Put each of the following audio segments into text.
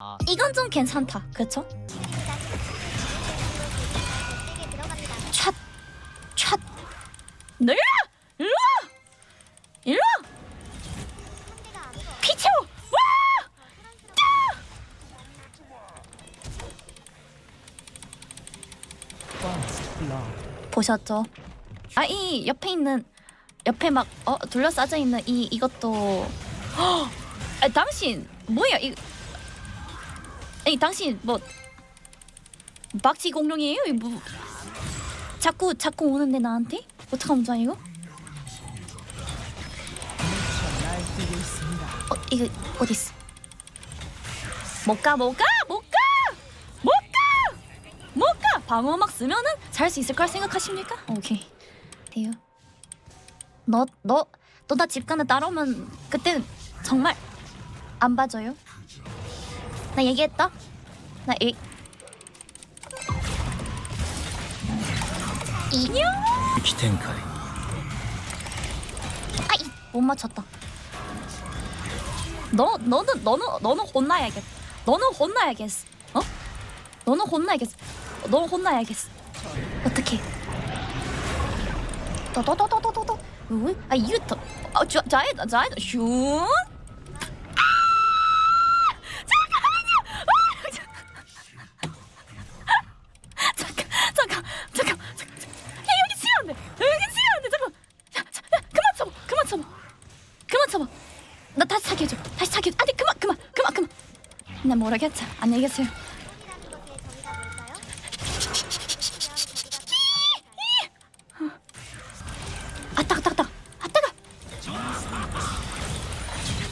아. 이건 좀 괜찮다. 그렇죠? 샷, 샷. 너 일로 와! 일로 와! 일로 와! 피 채워! 와! 보셨죠? 아 이 옆에 있는 옆에 막 어 둘러싸져 있는 이 이것도 헉! 아 당신 뭐야 이 아니 당신 뭐 박쥐 공룡이에요? 이뭐 자꾸 자꾸 오는데 나한테 어떡하면 좋아 이거? 어 이거 어디 있어? 못 가, 못 가, 못 가, 못 가, 못 가. 방어막 쓰면은 잘 수 있을 걸 생각하십니까? 오케이, 돼요. 너, 너, 너 나 집 가는 따라오면 그때 정말 안 봐줘요. 나 얘기했다. 나 이. 인형? 기텐카이 아, 이, 못 맞췄다. 너 너는 너는 너는 혼나야겠. 너는 혼나야겠어. 너는 혼나야겠. 너 혼나야겠. 어떻게? 더더더더더더. 아 이거 더. 아 자, 자에 자에 슝. 그만 쳐봐. 나 다시 해줘. 다시 해줘. 아니 그만 그만 그만 그만. 나 모르겠자. 안녕히 계세요. 아 따가 따가 따가. 아 따가.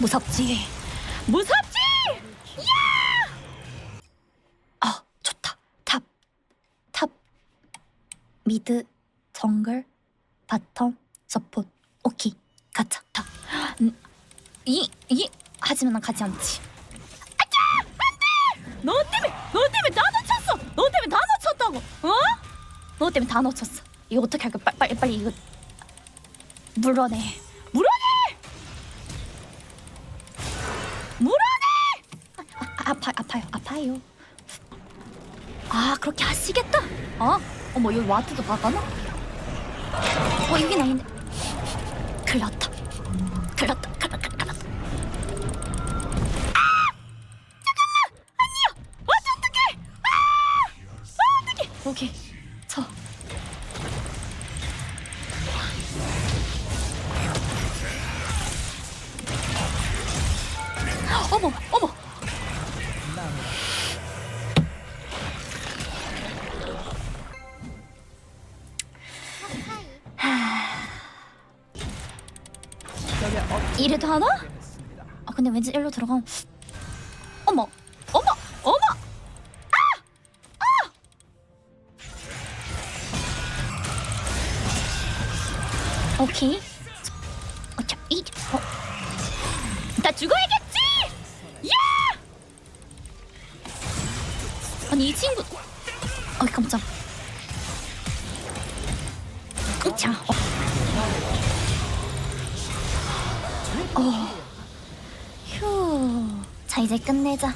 무섭지. 무섭지. 야. 아 좋다. 탑. 탑. 미드. 정글. 바텀. 서폿. 오케이. 가자. 다. 음, 이, 이 하지만 난 가지 않지. 아차! 안 돼! 너 때문에, 너 때문에 다 놓쳤어! 너 때문에 다 놓쳤다고! 어? 너 때문에 다 놓쳤어. 이거 어떻게 할까? 빨리, 빨리, 빨리 이거 물어내. 물어내! 물어내! 아, 아, 아파, 아파요, 아파요. 아, 그렇게 하시겠다? 어? 어머, 여기 와트도 박아놔? 어, 아닌데. 큰일 났다. 오케이. 저. 어머, 어머! 이래도 하나? 아 근데 왠지 일로 들어가면 어머 오케이 어차 이 어. 나 죽어야겠지 야 아니 이 친구 어이 깜짝 깜짝 어. 어. 휴. 자 이제 끝내자.